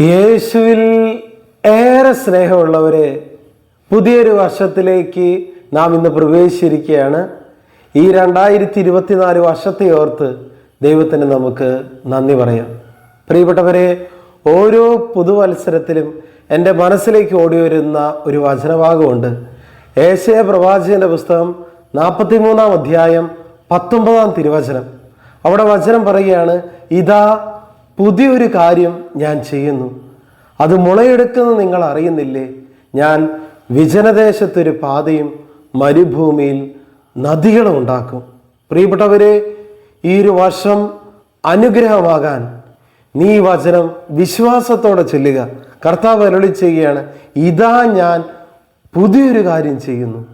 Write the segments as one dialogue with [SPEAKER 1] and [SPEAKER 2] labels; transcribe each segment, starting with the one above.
[SPEAKER 1] യേശുവിൽ ഏറെ സ്നേഹമുള്ളവരെ പുതിയൊരു വർഷത്തിലേക്ക് നാം ഇന്ന് പ്രവേശിച്ചിരിക്കുകയാണ്. ഈ രണ്ടായിരത്തി ഇരുപത്തിനാല് വർഷത്തെ ഓർത്ത് ദൈവത്തിന് നമുക്ക് നന്ദി പറയാം. പ്രിയപ്പെട്ടവരെ ഓരോ പുതുവത്സരത്തിലും എന്റെ മനസ്സിലേക്ക് ഓടി വരുന്ന ഒരു വചനഭാഗമുണ്ട്. ഏശയ പ്രവാചകന്റെ പുസ്തകം നാൽപ്പത്തി മൂന്നാം അധ്യായം പത്തൊമ്പതാം തിരുവചനം. അവിടെ വചനം പറയുകയാണ് ഇതാ പുതിയൊരു കാര്യം ഞാൻ ചെയ്യുന്നു. അത് മുളയെടുക്കുന്ന നിങ്ങൾ അറിയുന്നില്ലേ? ഞാൻ വിജനദേശത്തൊരു പാതയും മരുഭൂമിയിൽ നദികളും ഉണ്ടാക്കും. പ്രിയപ്പെട്ടവരെ ഈ ഒരു വർഷം അനുഗ്രഹമാകാൻ നീ വചനം വിശ്വാസത്തോടെ ചൊല്ലുക. കർത്താവ് അരളി ചെയ്യുകയാണ് ഇതാ ഞാൻ പുതിയൊരു കാര്യം ചെയ്യുന്നു.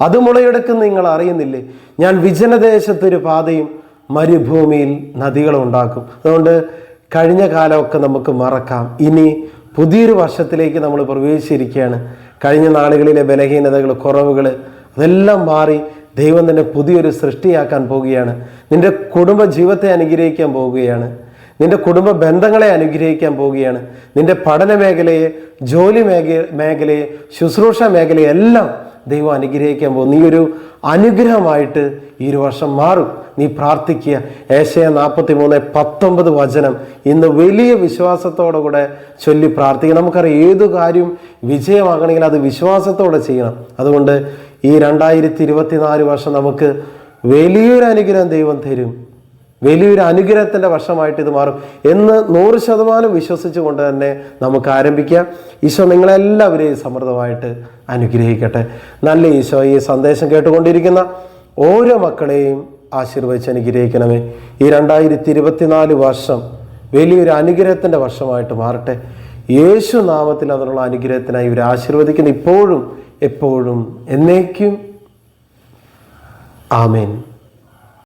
[SPEAKER 1] അത് മുളയെടുക്കുന്ന നിങ്ങൾ അറിയുന്നില്ലേ? ഞാൻ വിജനദേശത്തൊരു പാതയും മരുഭൂമിയിൽ നദികളും ഉണ്ടാക്കും. അതുകൊണ്ട് കഴിഞ്ഞ കാലമൊക്കെ നമുക്ക് മറക്കാം. ഇനി പുതിയൊരു വർഷത്തിലേക്ക് നമ്മൾ പ്രവേശിച്ചിരിക്കുകയാണ്. കഴിഞ്ഞ നാളുകളിലെ ബലഹീനതകൾ കുറവുകൾ അതെല്ലാം മാറി ദൈവം തന്നെ പുതിയൊരു സൃഷ്ടിയാക്കാൻ പോവുകയാണ്. നിന്റെ കുടുംബ ജീവിതത്തെ അനുഗ്രഹിക്കാൻ പോവുകയാണ്. നിന്റെ കുടുംബ ബന്ധങ്ങളെ അനുഗ്രഹിക്കാൻ പോവുകയാണ്. നിന്റെ പഠന മേഖലയെ ജോലി മേഖ മേഖലയെ ശുശ്രൂഷ മേഖലയെ എല്ലാം ദൈവം അനുഗ്രഹിക്കാൻ പോകും നീ ഒരു അനുഗ്രഹമായിട്ട് ഈ ഒരു വർഷം മാറും. നീ പ്രാർത്ഥിക്കുക. ഏശയ നാൽപ്പത്തി മൂന്ന് പത്തൊമ്പത് വചനം ഇന്ന് വലിയ വിശ്വാസത്തോടെ കൂടെ ചൊല്ലി പ്രാർത്ഥിക്കുക. നമുക്കറിയാം ഏതു കാര്യം വിജയമാകണമെങ്കിൽ അത് വിശ്വാസത്തോടെ ചെയ്യണം. അതുകൊണ്ട് ഈ രണ്ടായിരത്തി ഇരുപത്തിനാല് വർഷം നമുക്ക് വലിയൊരു അനുഗ്രഹം ദൈവം തരും. വലിയൊരു അനുഗ്രഹത്തിന്റെ വർഷമായിട്ട് ഇത് മാറും എന്ന് നൂറ് ശതമാനം വിശ്വസിച്ചുകൊണ്ട് തന്നെ നമുക്ക് ആരംഭിക്കാം. ഈശോ നിങ്ങളെല്ലാവരെയും സമൃദ്ധമായിട്ട് അനുഗ്രഹിക്കട്ടെ. നല്ല ഈശോ ഈ സന്ദേശം കേട്ടുകൊണ്ടിരിക്കുന്ന ഓരോ മക്കളെയും ആശീർവദിച്ച് അനുഗ്രഹിക്കണമേ. ഈ രണ്ടായിരത്തി ഇരുപത്തിനാല് വർഷം വലിയൊരു അനുഗ്രഹത്തിന്റെ വർഷമായിട്ട് മാറട്ടെ. യേശു നാമത്തിൽ അതിനുള്ള അനുഗ്രഹത്തിനായി ഇവരെ ആശീർവദിക്കുന്ന. ഇപ്പോഴും എപ്പോഴും എന്നേക്കും. ആമേൻ.